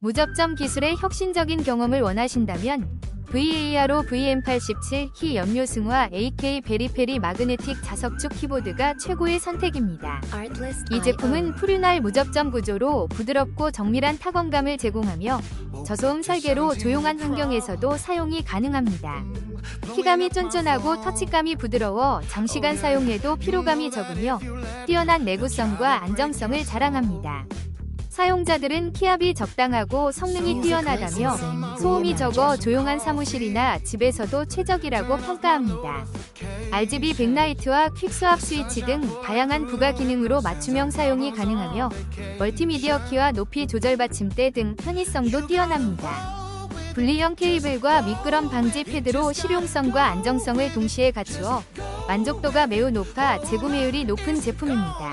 무접점 기술의 혁신적인 경험을 원하신다면 VARO VM87 히 염료 승화 AK 베리페리 마그네틱 자석축 키보드가 최고의 선택입니다. 이 제품은 프류날 무접점 구조로 부드럽고 정밀한 타건감을 제공하며 저소음 설계로 조용한 환경에서도 사용이 가능합니다. 키감이 쫀쫀하고 터치감이 부드러워 장시간 사용해도 피로감이 적으며 뛰어난 내구성과 안정성을 자랑합니다. 사용자들은 키압이 적당하고 성능이 뛰어나다며 소음이 적어 조용한 사무실이나 집에서도 최적이라고 평가합니다. RGB 백라이트와 퀵스왑 스위치 등 다양한 부가 기능으로 맞춤형 사용이 가능하며 멀티미디어 키와 높이 조절 받침대 등 편의성도 뛰어납니다. 분리형 케이블과 미끄럼 방지 패드로 실용성과 안정성을 동시에 갖추어 만족도가 매우 높아 재구매율이 높은 제품입니다.